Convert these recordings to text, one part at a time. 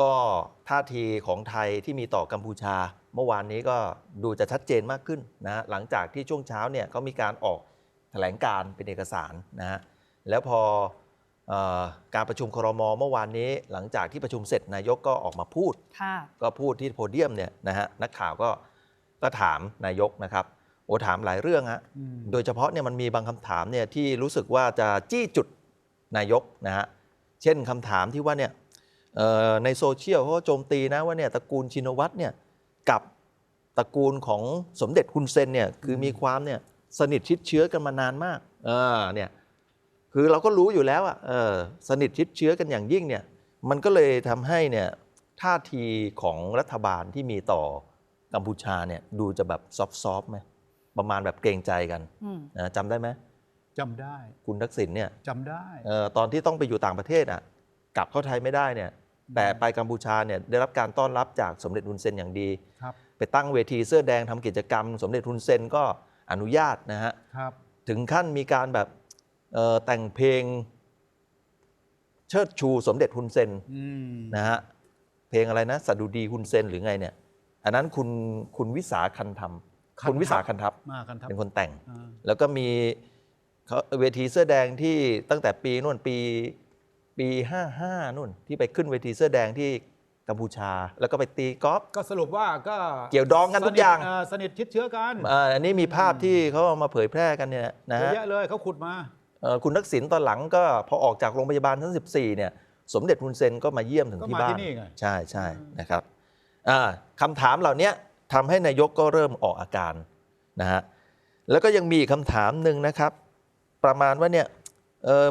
ก็ท่าทีของไทยที่มีต่อกัมพูชา เมื่อวานนี้ก็ดูจะชัดเจนมากขึ้นนะฮะหลังจากที่ช่วงเช้าเนี่ยเขามีการออกแถลงการณ์เป็นเอกสารนะฮะแล้วพอเออการประชุมครมเมื่อวานนี้ หลังจากที่ประชุมเสร็จนายกก็ออกมาพูดค่ะก็พูดที่โพเดียมเนี่ยนะฮะนักข่าวก็ก็ถามนายกนะครับโอ้ถามหลายเรื่องฮะอืมโดยเฉพาะเนี่ยมันมีบางคำถามเนี่ยที่รู้สึกว่าจะจี้จุดนายกนะฮะเช่นคำถามที่ว่าเนี่ยเอ่อ ในโซเชียลเขาก็โจมตีนะว่าเนี่ยตระกูลชินวัตรเนี่ยกับตระกูลของสมเด็จฮุนเซนเนี่ยคือมีความเนี่ยสนิทชิดเชื้อกันมานานมากเออเนี่ยคือเราก็รู้อยู่แล้วอะเออสนิทชิดเชื้อกันอย่างยิ่งเนี่ยมันก็เลยทำให้เนี่ยท่าทีของรัฐบาลที่มีต่อกัมพูชาเนี่ยดูจะแบบซอฟต์ๆไหมประมาณแบบเกรงใจกันอืมนะจำได้ไหมจำได้ คุณทักษิณเนี่ยจำได้เออตอนที่ต้องไปอยู่ต่างประเทศอะ กลับเข้าไทยไม่ได้เนี่ยแต่ไปกัมพูชาเนี่ยได้รับการต้อนรับจากสมเด็จฮุนเซนอย่างดี ครับ ไปตั้งเวทีเสื้อแดงทำกิจกรรม สมเด็จฮุนเซนก็อนุญาตนะฮะ ครับ ถึงขั้นมีการแบบเอ่อแต่งเพลงเชิดชูสมเด็จฮุนเซนอืม นะฮะเพลงอะไรนะสดุดีคุณเซนหรือไงเนี่ย อันนั้นคุณคุณวิสาคันธรรมคุณวิสาคันทัพมากันครับเป็นคนแต่ง อ่าแล้วก็มีเขาเวทีเสื้อแดงที่ตั้งแต่ปีนู่นปี ปี 55นู่นที่ไปขึ้นเวทีเสื้อแดงที่กัมพูชา แล้วก็ไปตีกอล์ฟก็สรุปว่าก็เกี่ยวดองกันทุกอย่าง สนิทเสนิทชิดเชื้อกันอ่าอันนี้มีภาพที่เขาเอามาเผยแพร่กันเนี่ยนะเยอะฮะแยะเลยเขาขุดมา เอ่อคุณทักษิณตอนหลังก็พอออกจากโรงพยาบาลชั้น14 เนี่ย สมเด็จฮุนเซนก็มาเยี่ยมถึงก็ที่มาบ้าที่นนี่ไง ใช่ใช่นะครับอ่าคำถามเหล่านี้ทำให้นายกก็เริ่มออกอาการนะฮะแล้วก็ยังมีอีกคำถามหนึ่งนะครับ ประมาณว่าเนี่ยเอ่อ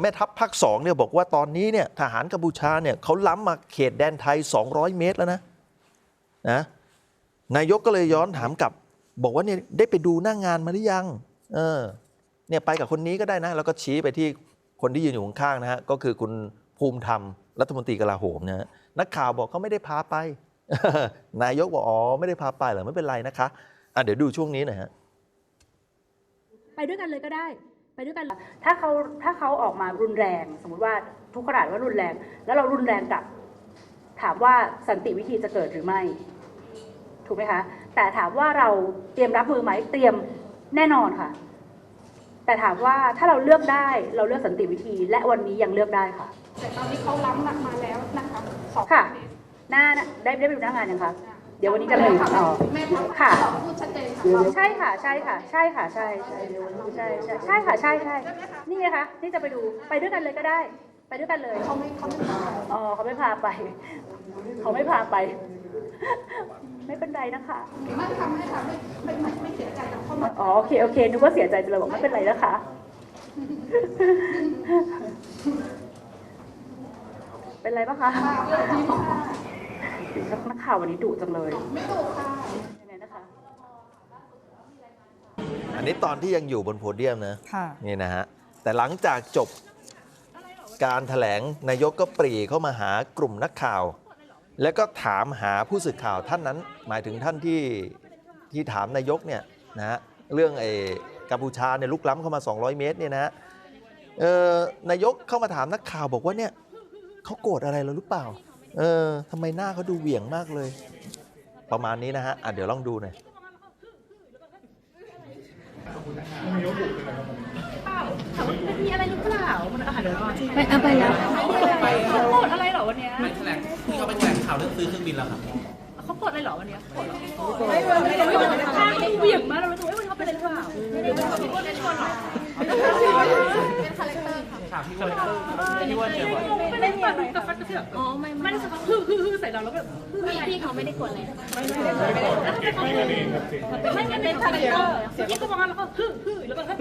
แม่ทัพภาคสองเนี่ยบอกว่าตอนนี้เนี่ยทหารกัมพูชาเนี่ยเขาล้ำมาเขตแดนไทย 200 เมตรแล้วนะนะนายกก็เลยย้อนถามกลับ บอกว่าเนี่ยได้ไปดูหน้างงานมาหรือยังเออเนี่ยไปกับคนนี้ก็ได้นะ แล้วก็ชี้ไปที่คนที่ยืนอยู่ข้างๆนะฮะก็คือคุณภูมิธรรมรัฐมนตรีกลาโหมนะฮะนักข่าวบอกเขาไม่ได้พาไป นายกบอกอ๋อไม่ได้พาไปเหรอไม่เป็นไรนะคะอะเดี๋ยวดูช่วงนี้หน่อยฮะไปด้วยกันเลยก็ได้ ไปด้วยกันถ้าเขาถ้าเขาออกมารุนแรง สมมุติว่าทุกขนาดว่ารุนแรง แล้วเรารุนแรงกลับ ถามว่าสันติวิธีจะเกิดหรือไม่ ถูกไหมคะ แต่ถามว่าเราเตรียมรับมือไหมเตรียมแน่นอนค่ะ แต่ถามว่าถ้าเราเลือกได้เราเลือกสันติวิธี และวันนี้ยังเลือกได้ค่ะแต่ตอนนี้เขาล้ำมาแล้วนะคะสองค่ะเมตรหน้าได้ได้ไปดูหน้างานยังคะเดี๋ยววันนี้จะไปอ๋อแม่ทัพค่ะสองพูดชัดเจนค่ะใช่ค่ะใช่ค่ะ ใช่ค่ะใช่ใช่ใช่ใช่ใช่ค่ะใช่ใช่นี่ไงคะนี่จะไปดูไปด้วยกันเลยก็ได้ ไปด้วยกันเลยเขาไม่เขาไม่ทำอ๋อเขาไม่พาไปเขาไม่พาไป ไม่เป็นไรนะคะไม่ทำให้ค่ะไม่ไม่ไม่ไม่เสียใจกับเข้ามาอ๋อโอเคโอเคนึกว่าเสียใจไปเลยบอกไม่เป็นไรนะคะเป็นไรปะคะ นักข่าววันนี้ดุจังเลย ไม่ถูกค่ะยังไงนะคะอันนี้ตอนที่ยังอยู่บนโพเดียมนะค่ะนี่นะฮะแต่หลังจากจบการถแถลงนายกก็ปรีเข้ามาหากลุ่มนักข่าว แล้วก็ถามหาผู้สื่อข่าวท่านนั้น หมายถึงท่านที่ที่ถามนายกเนี่ยนะฮะเรื่องไอ้กัมพูชาเนี่ยลุกล้ำเข้ามา 200 เมตรเนี่ยนะฮะเออนายกเข้ามาถามนักข่าวบอกว่าเนี่ยเขาโกรธอะไรเราหรือเปล่า เออทำไมหน้าเขาดูเหวี่ยงมากเลย ประมาณนี้นะฮะอะเดี๋ยวลองดูหน่อยถามว่ามีอะไรหรือเปล่ามันอาหารเดี๋ยวก่อนไปเอาไปแล้วเขาโกรธอะไรเหรอวันเนี้ยไม่แถลงที่เขาไปแถลงข่าวเรื่องซื้อเครื่องบินแล้วครับเขาโกรธอะไรเหรอวันเนี้ยโกรธเหรอไม่ไม่ไม่ไม่ไม่ข้างเขาเหวี่ยงมากเราเลยตัวเอ้ยวันนี้เขาเป็นอะไรหรือเปล่าไม่ได้เขาเป็นคนเล่นชวนหรอเป็นคาแรคเตอร์ ค่ะข่าวที่ว่าที่ว่าเจอบ่อยไม่ได้มาดูกระฟัดกระเสือกอ๋อไม่ไม่ได้สักฮึ่ฮึ่ฮึ่ใส่เราแล้วแบบฮึ่อะไรพี่เขาไม่ได้กดเลยไม่งั้นเป็นคาแรคเตอร์ยิ่งก็มองแล้วก็ฮึ่ฮึ่แล้วก็ฮึ่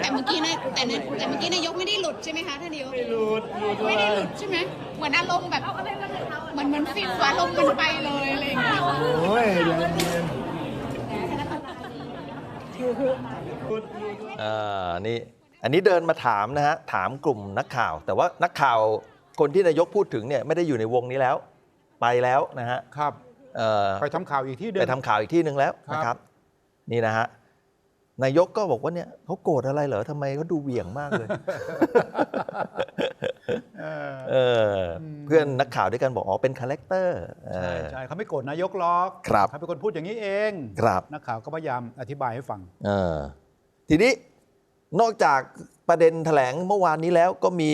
แต่เมื่อกี้นะแต่นะแต่เมื่อกี้นายกไม่ได้หลุดใช่ไหมคะท่านนายกไม่หลุดไม่ได้หลุดใช่ไหมเหมือนอารมณ์แบบเหมือนเหมือนฟิลอารมณ์มันไปเลยอะไรอย่างเงี้ยโอ้ยเย็นเย็น อ่านี่อันนี้เดินมาถามนะฮะถามกลุ่มนักข่าว แต่ว่านักข่าวคนที่นายกพูดถึงเนี่ยไม่ได้อยู่ในวงนี้แล้ว ไปแล้วนะฮะครับเอ่อไปทำข่าวอีกที่เดิไปมทำข่าวอีกที่หนึ่งแล้วครับนะครับ นี่นะฮะนายกก็บอกว่าเนี่ยเขาโกรธอะไรเหรอทำไมเขาดูเหวี่ยงมากเลย กข่าวด้วยกันบอกอ๋อเป็นคาแรคเตอร์เอใช่อใช่เขาไม่โกรธนายกหรอกครับเขาเป็นคนพูดอย่างนี้เองครับนักข่าวก็พยายามอธิบายให้ฟังเออทีนี้นอกจากประเด็นแถลงเมื่อวานนี้แล้วก็มี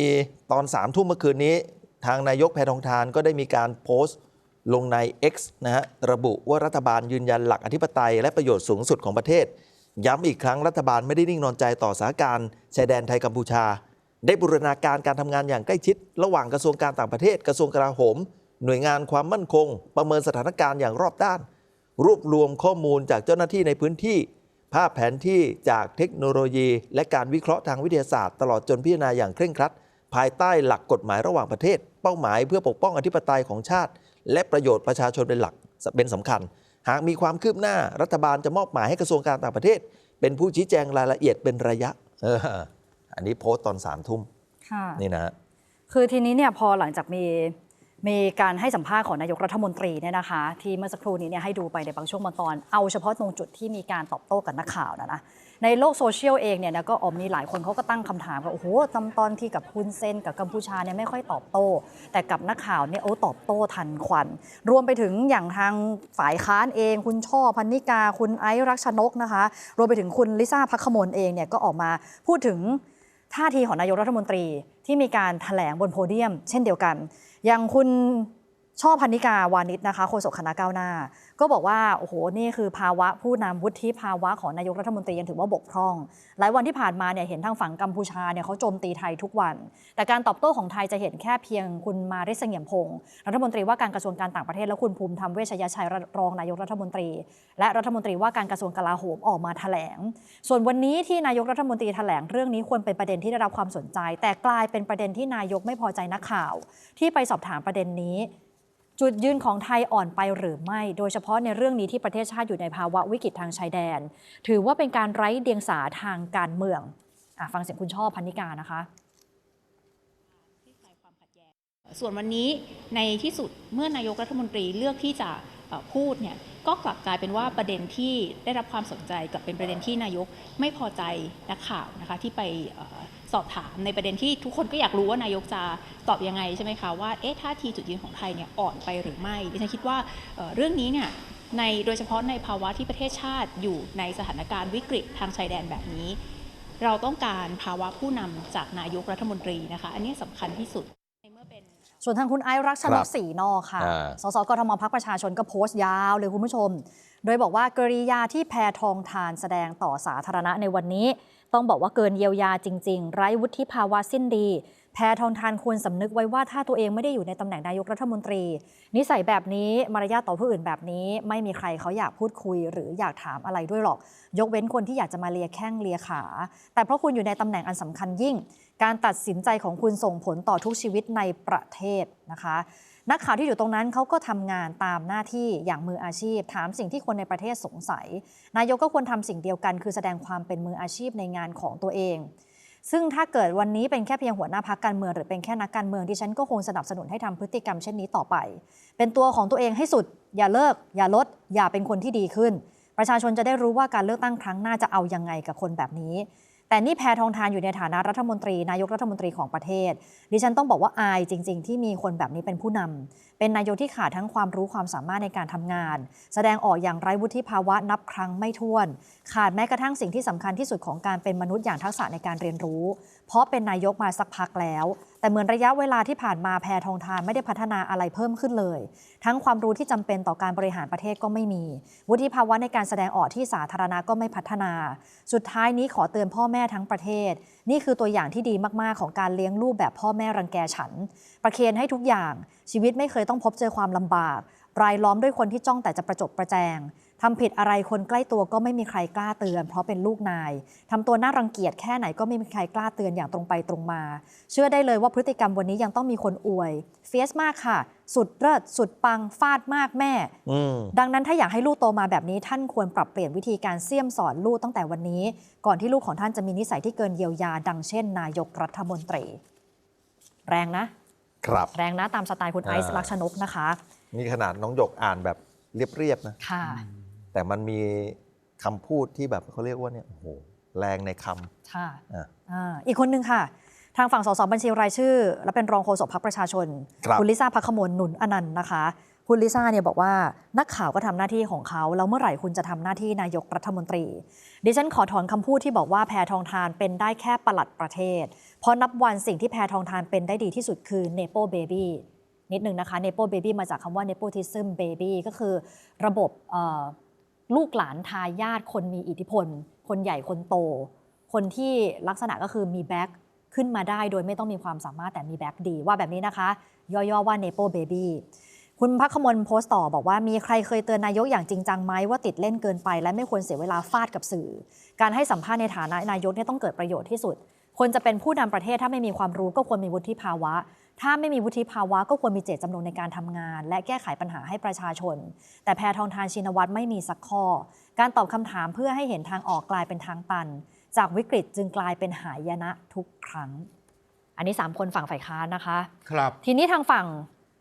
ตอนสามทุ่มเมื่อคืนนี้ ทางนายกแพทองทานก็ได้มีการโพสต์ลงใน X นะฮะระบุว่ารัฐบาลยืนยันหลักอธิปไตย และประโยชน์สูงสุดของประเทศ ย้ำอีกครั้งรัฐบาลไม่ได้นิ่งนอนใจต่อสถานการณ์ชายแดนไทยกัมพูชา ได้บูรณาการการทำงานอย่างใกล้ชิด ระหว่างกระทรวงการต่างประเทศ กระทรวงกลาโหม หน่วยงานความมั่นคง ประเมินสถานการณ์อย่างรอบด้าน รวบรวมข้อมูลจากเจ้าหน้าที่ในพื้นที่ ภาพแผนที่จากเทคโนโลยี และการวิเคราะห์ทางวิทยาศาสตร์ตลอดจนพิจารณาอย่างเคร่งครัด ภายใต้หลักกฎหมายระหว่างประเทศ เป้าหมายเพื่อปกป้องอธิปไตยของชาติ และประโยชน์ประชาชนเป็นหลักเป็นสำคัญ หากมีความคืบหน้ารัฐบาลจะมอบหมายให้กระทรวงการต่างประเทศ เป็นผู้ชี้แจงรายละเอียดเป็นระยะ อออันนี้โพสต์ตอนสามทุ่มค่ะนี่นะฮะคือทีนี้เนี่ยพอหลังจากมีมีการให้สัมภาษณ์ของนายกรัฐมนตรีเนี่ยนะคะ ที่เมื่อสักครู่นี้เนี่ยให้ดูไปในบางช่วงบางตอน เอาเฉพาะตรงจุดที่มีการตอบโต้กับนักข่าวนะนะในโลกโซเชียลเองเนี่ยนะก็ออมมีหลายคนเขาก็ตั้งคำถามว่าโอ้โหตอนตอนที่กับคุณเซนกับกัมพูชาเนี่ยไม่ค่อยตอบโต้ แต่กับนักข่าวเนี่ยโอ้ตอบโต้ทันควัน รวมไปถึงอย่างทางฝ่ายค้านเอง คุณช่อพันนิกา คุณไอซ์รักชนกนะคะ รวมไปถึงคุณลิซ่าพักขมลเองเนี่ยก็ออกมาพูดถึง ท่าทีของนายกรัฐมนตรีที่มีการถแถลงบนโพเดียม เช่นเดียวกัน อย่างคุณ ช่อพันนิกาวานิชนะคะโฆษกคณะก้าวหน้า ก็บอกว่าโอ้โหนี่คือภาวะผู้นำวุฒิภาวะของนายกรัฐมนตรียังถือว่าบกพร่อง หลายวันที่ผ่านมาเนี่ยเห็นทางฝั่งกัมพูชาเนี่ยเขาโจมตีไทยทุกวัน แต่การตอบโต้ของไทยจะเห็นแค่เพียงคุณมาริสเงี่ยมพงศ์รัฐมนตรีว่าการกระทรวงการต่างประเทศและคุณภูมิธรรมเวชยชัยรองนายกรัฐมนตรี และรัฐมนตรีว่าการกระทรวงกลาโหมออกมาแถลง ส่วนวันนี้ที่นายกรัฐมนตรีแถลงเรื่องนี้ควรเป็นประเด็นที่ได้รับความสนใจ แต่กลายเป็นประเด็นที่นายกไม่พอใจนักข่าว ที่ไปสอบถามประเด็นนี้ จุดยืนของไทยอ่อนไปหรือไม่ โดยเฉพาะในเรื่องนี้ที่ประเทศชาติอยู่ในภาวะวิกฤตทางชายแดน ถือว่าเป็นการไร้เดียงสาทางการเมืองอฟังเสียงคุณช่อพันนิกานะคะส่วนวันนี้ในที่สุดเมื่อนายกรัฐมนตรีเลือกที่จะพูดเนี่ยก็กลับกลายเป็นว่าประเด็นที่ได้รับความสนใจกลับเป็นประเด็นที่นายกไม่พอใจนักข่าวนะคะที่ไป สอบถามในประเด็นที่ทุกคนก็อยากรู้ว่านายกจะตอบยังไงใช่ไหมคะว่าเอ๊ะท่าทีจุดยืนของไทยเนี่ยอ่อนไปหรือไม่ดิฉันคิดว่าเอ่อเรื่องนี้เนี่ยในโดยเฉพาะในภาวะที่ประเทศชาติอยู่ในสถานการณ์วิกฤตทางชายแดนแบบนี้ เราต้องการภาวะผู้นำจากนายกรัฐมนตรีนะคะ อันนี้สำคัญที่สุดในเมื่อเป็นส่วนทางคุณไอซ์รักชนครักบสีนอกค่ะอ่าสสกทมพักประชาชนก็โพสต์ยาวเลยคุณผู้ชม โดยบอกว่ากริยาที่แพทองทานแสดงต่อสาธารณะในวันนี้ ต้องบอกว่าเกินเยียวยาจริง ๆ ไร้วุฒิภาวะสิ้นดี แพทองทานควรสำนึกไว้ว่าถ้าตัวเองไม่ได้อยู่ในตำแหน่งนายกรัฐมนตรี นิสัยแบบนี้มารยาทต่อผู้อื่นแบบนี้ ไม่มีใครเขาอยากพูดคุย หรืออยากถามอะไรด้วยหรอก ยกเว้นคนที่อยากจะมาเลียแข้งเลียขา แต่เพราะคุณอยู่ในตำแหน่งอันสำคัญยิ่ง การตัดสินใจของคุณส่งผลต่อทุกชีวิตในประเทศนะคะ นักข่าวที่อยู่ตรงนั้นเขาก็ทำงานตามหน้าที่อย่างมืออาชีพ ถามสิ่งที่คนในประเทศสงสัย นายกก็ควรทำสิ่งเดียวกัน คือแสดงความเป็นมืออาชีพในงานของตัวเอง ซึ่งถ้าเกิดวันนี้เป็นแค่เพียงหัวหน้าพักการเมืองหรือเป็นแค่นักการเมืองที่ฉันก็คงสนับสนุนให้ทำพฤติกรรมเช่นนี้ต่อไป เป็นตัวของตัวเองให้สุด อย่าเลิก อย่าลด อย่าเป็นคนที่ดีขึ้น ประชาชนจะได้รู้ว่าการเลือกตั้งครั้งหน้าจะเอายังไงกับคนแบบนี้ แต่นี่แพทองทานอยู่ในฐานะรัฐมนตรี นายกรัฐมนตรีของประเทศ ดิฉันต้องบอกว่าอายจริง ๆ ที่มีคนแบบนี้เป็นผู้นำเป็นนายกที่ขาดทั้งความรู้ความสามารถในการทำงาน แสดงออกอย่างไร้วุฒิภาวะนับครั้งไม่ถ้วน ขาดแม้กระทั่งสิ่งที่สำคัญที่สุดของการเป็นมนุษย์อย่างทักษะในการเรียนรู้เพราะเป็นนายกมาสักพักแล้ว แต่เหมือนระยะเวลาที่ผ่านมาแพทองทานไม่ได้พัฒนาอะไรเพิ่มขึ้นเลย ทั้งความรู้ที่จำเป็นต่อการบริหารประเทศก็ไม่มี วุฒิภาวะในการแสดงออกที่สาธารณะก็ไม่พัฒนา สุดท้ายนี้ขอเตือนพ่อแม่ทั้งประเทศ นี่คือตัวอย่างที่ดีมากๆของการเลี้ยงลูกแบบพ่อแม่รังแกฉัน ประเคนให้ทุกอย่าง ชีวิตไม่เคยต้องพบเจอความลำบากรายล้อมด้วยคนที่จ้องแต่จะประจบประแจงทำผิดอะไรคนใกล้ตัวก็ไม่มีใครกล้าเตือน เพราะเป็นลูกนายทำตัวน่ารังเกียจแค่ไหนก็ไม่มีใครกล้าเตือนอย่างตรงไปตรงมา เชื่อได้เลยว่าพฤติกรรมวันนี้ยังต้องมีคนอวยเฟียสมากค่ะ สุดเลิศสุดปังฟาดมากแม่อืมดังนั้นถ้าอยากให้ลูกโตมาแบบนี้ ท่านควรปรับเปลี่ยนวิธีการเสี่ยมสอนลูกตั้งแต่วันนี้ ก่อนที่ลูกของท่านจะมีนิสัยที่เกินเยียวยา ดังเช่น นายกรัฐมนตรี แรงนะครับแรงนะตามสไตล์คุณไอซ์อ่าลักษณกนะคะ นี่ขนาดน้องหยกอ่านแบบเรียบๆนะค่ะ แต่มันมีคำพูดที่แบบเขาเรียกว่าเนี่ยโอ้โหแรงในคำค่ะอะอ่าอีกคนนึงค่ะ ทางฝั่งสสบัญชีรายชื่อ และเป็นรองโฆษกพรรคประชาชนครับณลิซ่าพักขมลหนุนอนันต์นะคะ คุณลิซ่าเนี่ยบอกว่านักข่าวก็ทำหน้าที่ของเขา แล้วเมื่อไหร่คุณจะทำหน้าที่นายกรัฐมนตรี ดิฉันขอถอนคำพูดที่บอกว่าแพทองทานเป็นได้แค่ปลัดประเทศ เพราะนับวันสิ่งที่แพทองทานเป็นได้ดีที่สุดคือ nepo baby นิดนึงนะคะ nepo baby มาจากคำว่า nepotism baby ก็คือระบบเอ่อ ลูกหลานทายาทคนมีอิทธิพล คนใหญ่คนโต คนที่ลักษณะก็คือมีแบ็คขึ้นมาได้โดยไม่ต้องมีความสามารถแต่มีแบ็คดี ว่าแบบนี้นะคะ ย่อๆว่า nepo baby คุณพักขมลโพสต์ต่อบอกว่ามีใครเคยเตือนนายกอย่างจริงจังไหมว่าติดเล่นเกินไป และไม่ควรเสียเวลาฟาดกับสื่อ การให้สัมภาษณ์ในฐานะนายกเนี่ยต้องเกิดประโยชน์ที่สุด คนจะเป็นผู้นำประเทศถ้าไม่มีความรู้ก็ควรมีวุฒิภาวะ ถ้าไม่มีวุฒิภาวะก็ควรมีเจตจำนงในการทำงาน และแก้ไขปัญหาให้ประชาชน แต่แพทองทานชินวัตรไม่มีสักข้อ การตอบคำถามเพื่อให้เห็นทางออกกลายเป็นทางตัน จากวิกฤตจึงกลายเป็นหายนะทุกครั้ง อันนี้ 3 คนฝั่งฝ่ายค้านนะคะ ครับ ทีนี้ทางฝั่ง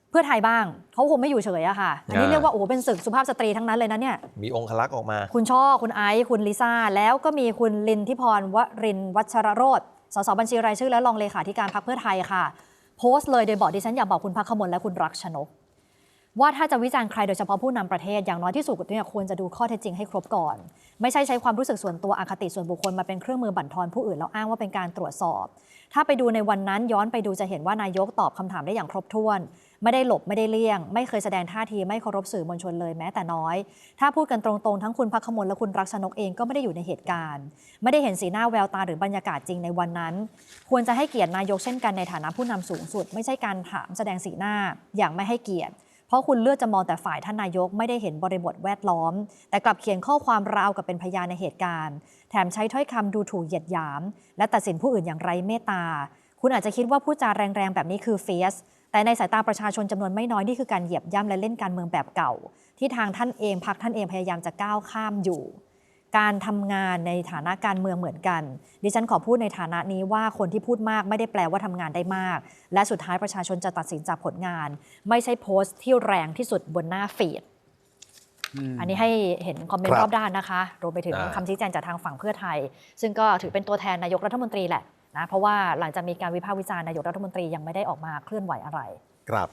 เพื่อไทยบ้างเขาคงไม่อยู่เฉยอะค่ะ อันนี้อ่าเรียกว่าโอ้โหเป็นศึกสุภาพสตรีทั้งนั้นเลยนะเนี่ย มีองคลักษ์ออกมา คุณช่อ คุณไอซ์ คุณลิซ่า แล้วก็มีคุณลินทิพรวรินทร์วัชรโรธสสบัญชีรายชื่อและรองเลขาธิการพรรคเพื่อไทยค่ะโพสต์เลยโดยบอกดิฉันอยากบอกคุณพักขมลและคุณรักชนก ว่าถ้าจะวิจารณ์ใครโดยเฉพาะผู้นำประเทศอย่างน้อยที่สุดเนี่ยควรจะดูข้อเท็จจริงให้ครบก่อน ไม่ใช่ใช้ความรู้สึกส่วนตัวอคติส่วนบุคคลมาเป็นเครื่องมือบั่นทอนผู้อื่นแล้วอ้างว่าเป็นการตรวจสอบ ถ้าไปดูในวันนั้นย้อนไปดูจะเห็นว่านายกตอบคำถามได้อย่างครบถ้วน ไม่ได้หลบไม่ได้เลี่ยง ไม่เคยแสดงท่าทีไม่เคารพสื่อมวลชนเลยแม้แต่น้อย ถ้าพูดกันตรงๆ ทั้งคุณพักขมลและคุณรักชนกเองก็ไม่ได้อยู่ในเหตุการณ์ ไม่ได้เห็นสีหน้าแววตาหรือบรรยากาศจริงในวันนั้น ควรจะให้เกียรตินายกเช่นกันในฐานะผู้นำสูงสุด ไม่ใช่การถามแสดงสีหน้าอย่างไม่ให้เกียรติเพราะคุณเลือกจะมองแต่ฝ่ายท่านนายกไม่ได้เห็นบริบทแวดล้อม แต่กลับเขียนข้อความราวกับเป็นพยานในเหตุการณ์ แถมใช้ถ้อยคำดูถูกเหยียดหยาม และตัดสินผู้อื่นอย่างไร้เมตตา คุณอาจจะคิดว่าผู้จาแรงๆ แบบนี้คือเฟียส แต่ในสายตาประชาชนจำนวนไม่น้อยนี่คือการเหยียบย่ำและเล่นการเมืองแบบเก่า ที่ทางท่านเองพักท่านเองพยายามจะก้าวข้ามอยู่ การทำงานในฐานะการเมืองเหมือนกัน ดิฉันขอพูดในฐานะนี้ว่าคนที่พูดมากไม่ได้แปลว่าทำงานได้มาก และสุดท้ายประชาชนจะตัดสินจากผลงาน ไม่ใช่โพสต์ที่แรงที่สุดบนหน้าฟีดอันนี้ให้เห็นคอมเมนครัต์บรอบด้านนะคะ รวมไปถึงอ่าคำชี้แจงจากทางฝั่งเพื่อไทย ซึ่งก็ถือเป็นตัวแทนนายกรัฐมนตรีแหละ นะเพราะว่าหลังจากมีการวิพากษ์วิจารณ์นายกรัฐมนตรียังไม่ได้ออกมาเคลื่อนไหวอะไร ครับ